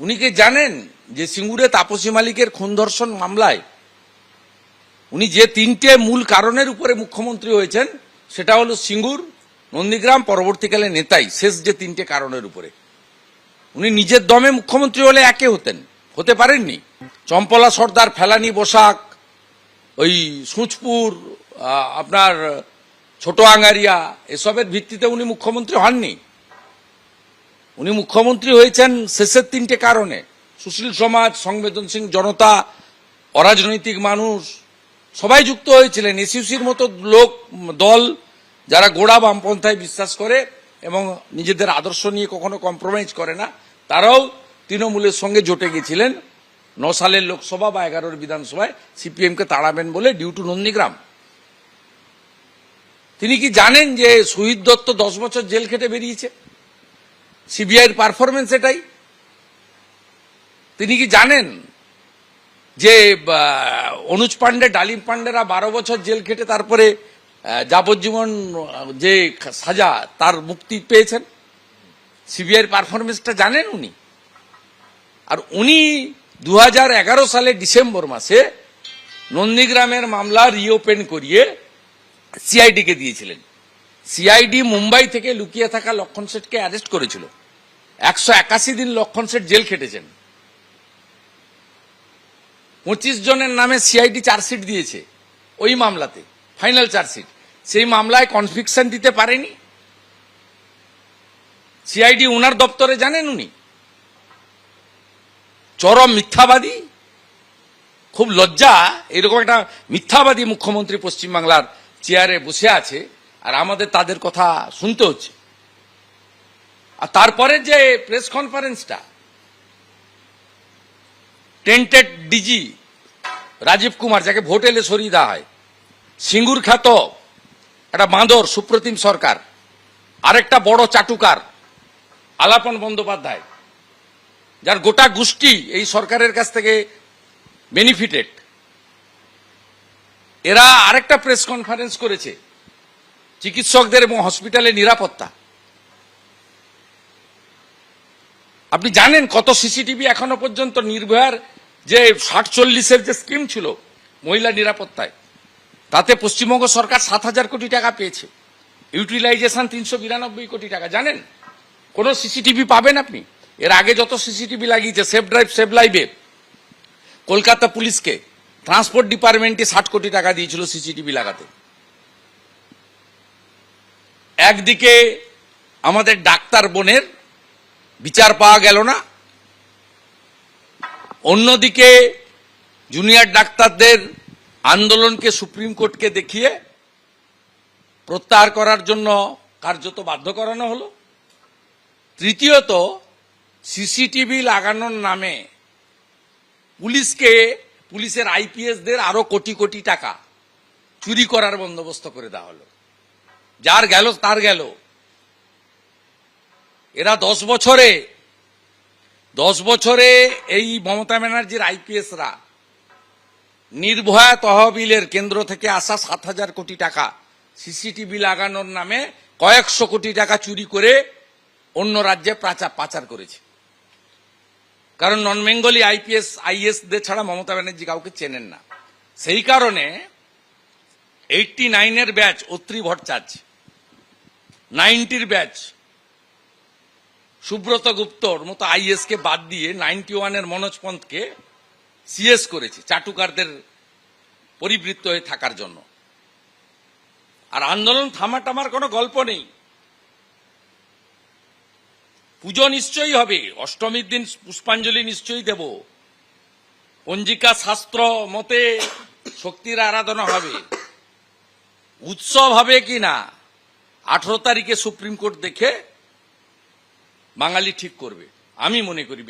উনি কি জানেন যে সিঙ্গুরে তাপসী মালিকের খুন ধর্ষণ মামলায় উনি যে তিনটে মূল কারণের উপরে মুখ্যমন্ত্রী হয়েছেন, সেটা হলো সিঙ্গুর, নন্দীগ্রাম, পরবর্তীকালে নেতাই, শেষ যে তিনটে কারণের উপরে। উনি নিজের দমে মুখ্যমন্ত্রী হলে একে হতেন, হতে পারেননি। চম্পলা, সর্দার, ফেলানি, বসাক, ওই সুচপুর আপনার ছোট আঙ্গারিয়া এসবের ভিত্তিতে উনি মুখ্যমন্ত্রী হননি। উনি মুখ্যমন্ত্রী হয়েছেন শেষের তিনটে কারণে। সুশীল সমাজ, সংবেদনশীল জনতা, অরাজনৈতিক মানুষ, সবাই যুক্ত হয়েছিলেন। এসিউসির মতো লোক, দল, যারা গোড়া বামপন্থায় বিশ্বাস করে এবং নিজেদের আদর্শ নিয়ে কখনো কম্প্রোমাইজ করে না, তারাও তৃণমূলের সঙ্গে জোটে গেছিলেন। ন সালের লোকসভা বা এগারোর বিধানসভায় সিপিএমকে তাড়াবেন বলে ডিউ টু নন্দীগ্রাম। তিনি কি জানেন যে শহীদ দত্ত দশ বছর জেল খেটে বেরিয়েছে? সিবিআইয়ের পারফরমেন্স এটাই। তিনি কি জানেন যে অনুজ পান্ডে, ডালিম পান্ডেরা বারো বছর জেল খেটে তারপরে যাবজ্জীবন যে সাজা, তার মুক্তি পেয়েছেন? সিবিআইয়ের পারফরমেন্সটা জানেন উনি? আর উনি দু হাজার এগারো সালে ডিসেম্বর মাসে নন্দীগ্রামের মামলা রিওপেন করিয়ে সিআইডিকে দিয়েছিলেন। সিআইডি মুম্বাই থেকে লুকিয়ে থাকা লক্ষণ শেঠকে অ্যারেস্ট করেছিল। একশো একাশি দিন লক্ষণ শেঠ জেল খেটেছেন। পঁচিশ জনের নামে সিআইডি চার্জশিট দিয়েছে ওই মামলাতে, ফাইনাল চার্জশিট। সেই মামলায় কনভিকশন দিতে পারেনি? সিআইডি উনার দপ্তরে জানেন উনি? চরম মিথ্যাবাদী? খুব লজ্জা, এরকম একটা মিথ্যাবাদী মুখ্যমন্ত্রী পশ্চিমবাংলার চেয়ারে বসে আছে। আর আমাদের তাদের কথা শুনতে হচ্ছে। আর তারপরে যে প্রেস কনফারেন্সটা টেন্টেড ডিজি রাজীব কুমার, যাকে ভোট এলে সরিয়ে দেওয়া হয়, সিঙ্গুর খ্যাত একটা বাঁদর, সুপ্রতিম সরকার, আরেকটা বড় চাটুকার, আলাপন বন্দ্যোপাধ্যায়, যার গোটা গোষ্ঠী এই সরকারের কাছ থেকে বেনিফিটেড এরা আরেকটা প্রেস কনফারেন্স করেছে। চিকিৎসকদের এবং হসপিটালে নিরাপত্তা। আপনি জানেন কত সিসিটিভি এখনও পর্যন্ত নির্ভয়ার যে ষাট চল্লিশের যে স্কিম ছিল মহিলা নিরাপত্তায়, তাতে পশ্চিমবঙ্গ সরকার সাত হাজার কোটি টাকা পেয়েছে। ইউটিলাইজেশন তিনশো বিরানব্বই কোটি টাকা। জানেন? কোনো সিসিটিভি পাবেন আপনি? এর আগে যত সিসিটিভি লাগিয়েছে, সেফ ড্রাইভ সেভ লাইভে, কলকাতা পুলিশকে, ট্রান্সপোর্ট ডিপার্টমেন্টে ষাট কোটি টাকা দিয়েছিল সিসিটিভি লাগাতে। একদিকে আমাদের ডাক্তার বোনের বিচার পাওয়া গেল না, অন্যদিকে জুনিয়র ডাক্তারদের আন্দোলনকে সুপ্রিম কোর্টকে দেখিয়ে প্রত্যাহার করার জন্য কার্যত বাধ্য করানো হলো। তৃতীয়ত, সিসিটিভি লাগানোর নামে পুলিশকে, পুলিশের আইপিএসদের আরও কোটি কোটি টাকা চুরি করার বন্দোবস্ত করে দেওয়া হলো। যার গেল, তার গেল। এরা দশ বছরে দশ বছরে এই মমতা ব্যানার্জির আইপিএসরা নির্ভয়া তহবিলের কেন্দ্র থেকে আসা সাত হাজার কোটি টাকা সিসিটিভি লাগানোর নামে কয়েকশো কোটি টাকা চুরি করে অন্য রাজ্যে পাচার পাচার করেছে। কারণ নন বেঙ্গলি আইপিএস, আইএসদের ছাড়া মমতা ব্যানার্জি কাউকে চেনেন না। সেই কারণে এইটটি নাইনের ব্যাচ অত্রি ভট্টাচার্য নাইনটির ব্যাচ সুব্রত গুপ্তর মতো আইএস কে বাদ দিয়ে নাইনটি ওয়ানের মনোজ পন্থকে সিএস করেছে, চাটুকারদের পরিবৃত্ত হয়ে থাকার জন্য। আর আন্দোলন থামা টামার কোনো গল্প নেই। পুজো নিশ্চয়ই হবে, অষ্টমীর দিন পুষ্পাঞ্জলি নিশ্চয়ই দেব। পঞ্জিকা শাস্ত্র মতে শক্তির আরাধনা হবে। উৎসব হবে কি না? আঠারো তারিখে সুপ্রিম কোর্ট দেখে বাঙালি ঠিক করবে। আমি মনে করি